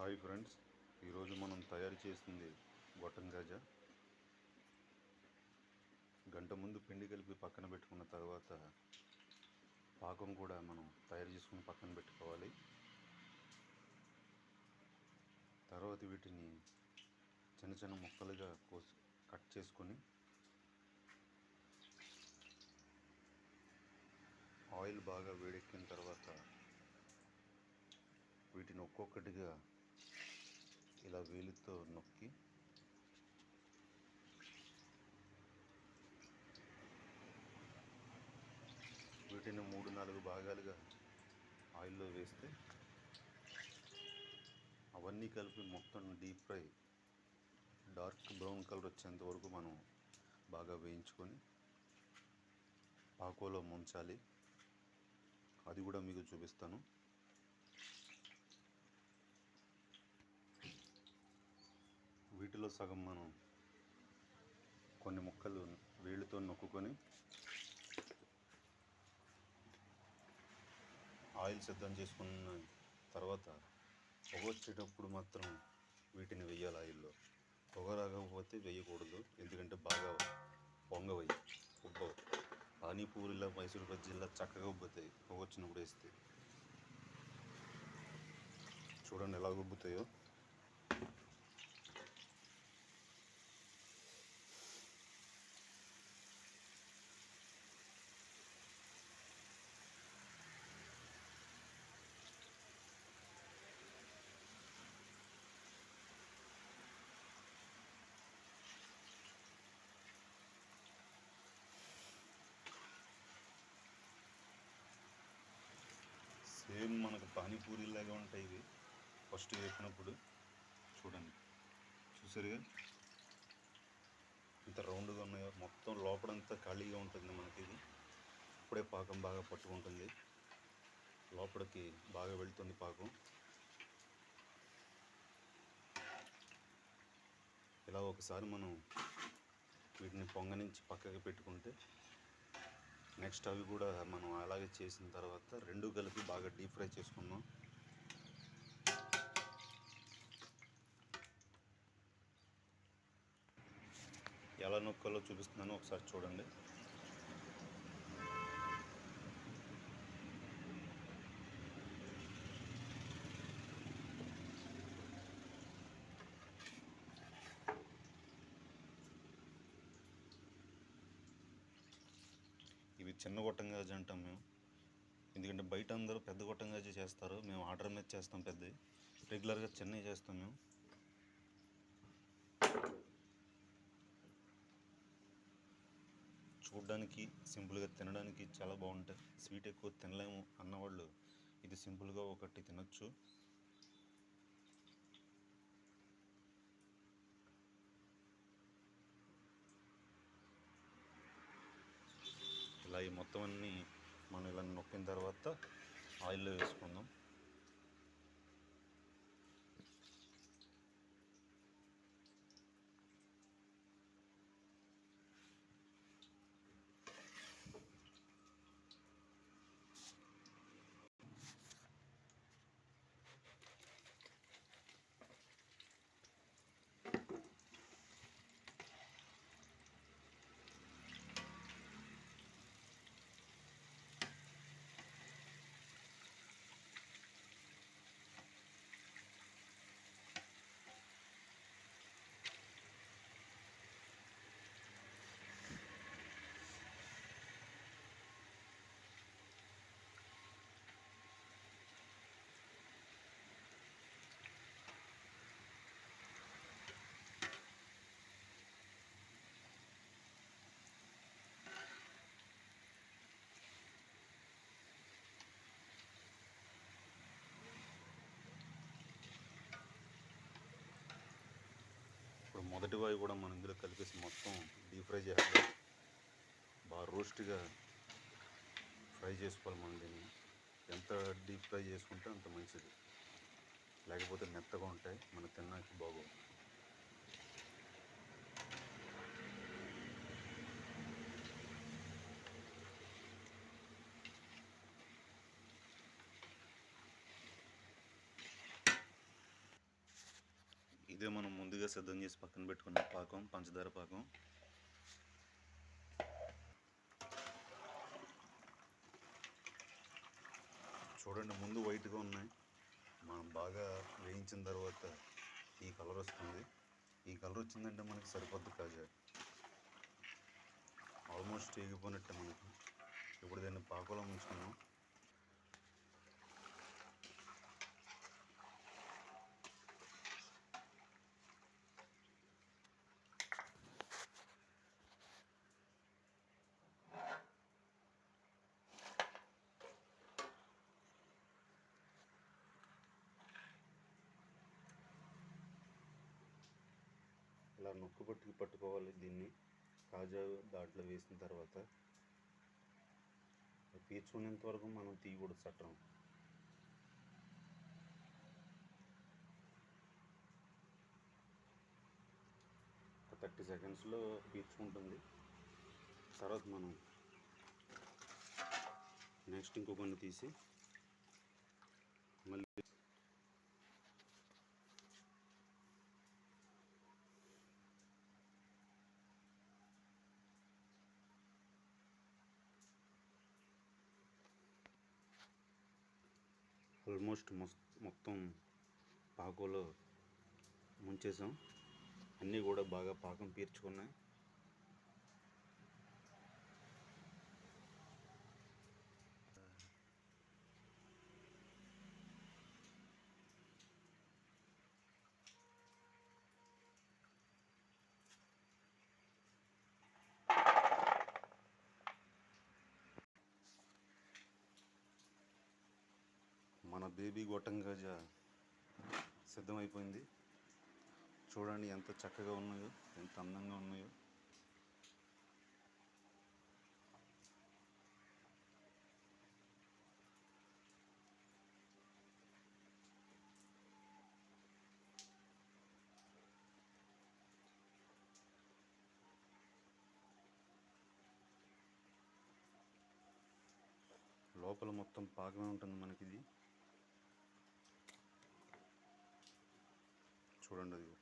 Hi friends ఈరోజు మనం తయారు చేసింది గొట్టం గాజా. గంట ముందు పిండి కలిపి పక్కన పెట్టుకున్న తర్వాత పాకం కూడా మనం తయారు చేసుకుని పక్కన పెట్టుకోవాలి. తర్వాత వీటిని చిన్న చిన్న ముక్కలుగా కోసి కట్ చేసుకొని ఆయిల్ బాగా వేడెక్కిన తర్వాత వీటిని ఒక్కొక్కటిగా ఇలా వేలితో నొక్కి వీటిని మూడు నాలుగు భాగాలుగా ఆయిల్లో వేస్తే అవన్నీ కలిపి మొత్తం deep fry dark brown colour వచ్చేంత వరకు మనం బాగా వేయించుకొని పాకోలో ముంచాలి. అది కూడా మీకు చూపిస్తాను. వీటిలో సగం మనం కొన్ని ముక్కలు వేళ్ళతో నొక్కుకొని ఆయిల్ సిద్ధం చేసుకున్న తర్వాత పొగ వచ్చేటప్పుడు మాత్రం వీటిని వెయ్యాలి ఆయిల్లో. పొగ రాకపోతే వేయకూడదు. ఎందుకంటే బాగా పొంగవయ్యి ఉబ్బవు. పానీపూరిలా మైసూరు బజ్జీలా చక్కగా ఉబ్బుతాయి. పొగ వచ్చినప్పుడు వేస్తే. చూడండి ఎలా ఉబ్బుతాయో. మనకు పానీపూరిలాగే ఉంటాయి ఇవి. ఫస్ట్ వేపినప్పుడు చూడండి. చూసారుగా? ఇంత రౌండ్గా ఉన్నాయో. మొత్తం లోపలంతా ఖాళీగా ఉంటుంది మనకి ఇది. ఇప్పుడే పాకం బాగా పట్టుకుంటుంది. లోపలికి బాగా వెళ్తుంది పాకం. ఇలా ఒకసారి మనం వీటిని పొంగనించి పక్కకి పెట్టుకుంటే నెక్స్ట్ అవి కూడా మనం అలాగే చేసిన తర్వాత రెండు కలిపి బాగా డీప్ ఫ్రై చేసుకుందాం. ఎలా నొక్కాలో చూపిస్తున్నాను ఒకసారి చూడండి. ఇవి చిన్న గొట్టంగా అంటాం మేము. ఎందుకంటే బయట అందరూ పెద్ద గొట్టంగా చేస్తారు. మేము ఆర్డర్ మీద చేస్తాం పెద్దవి. రెగ్యులర్గా చిన్నవి చేస్తాం మేము. చూడడానికి సింపుల్గా తినడానికి చాలా బాగుంటాయి. స్వీట్ ఎక్కువ తినలేము అన్నవాళ్ళు. ఇది సింపుల్గా ఒకటి తినొచ్చు ఇలా ఈ మొత్తం అన్నీ మనం ఇలా నొక్కిన తర్వాత ఆయిల్లో వేసుకుందాం. మొదటి వాయి కూడా మనం ఇందులో కలిపేసి మొత్తం డీప్ ఫ్రై చేయాలి. బాగా రోస్ట్గా ఫ్రై చేసుకోవాలి మనం దీన్ని. ఎంత డీప్ ఫ్రై చేసుకుంటే అంత మంచిది. లేకపోతే మెత్తగా ఉంటాయి. మనం తిన్నాక ముందు ముందుగా సిద్ధం చేసి పక్కన పెట్టుకున్న పాకం పంచదార పాకం. చూడండి ముందు వైట్గా ఉన్నాయి. మనం బాగా వేయించిన తర్వాత ఈ కలర్ వస్తుంది. ఈ కలర్ వచ్చిందంటే మనకి సరిపోద్ది కాజా. ఆల్మోస్ట్ వేగిపోయినట్టే మనకి. ఇప్పుడు దీన్ని పాకలో ముంచుకున్నాం ఇలా నొక్కు పట్టుకు పట్టుకోవాలి దీన్ని. కాజా దాంట్లో వేసిన తర్వాత అది వరకు మనం తీయకూడదు చట్టం ఒక థర్టీ సెకండ్స్లో పీల్చుకుంటుంది. తర్వాత మనం నెక్స్ట్ ఇంకో కొన్ని తీసి మళ్ళీ ఆల్మోస్ట్ మొత్తం పాకంలో ముంచేసాం. అన్నీ కూడా బాగా పాకం పీర్చుకున్నాయి. మన బేబీ గొట్టంగాజా సిద్ధమైపోయింది. చూడండి ఎంత చక్కగా ఉన్నాయో ఎంత అందంగా ఉన్నాయో. లోపల మొత్తం పాకమే ఉంటుంది మనకి చూడండి అది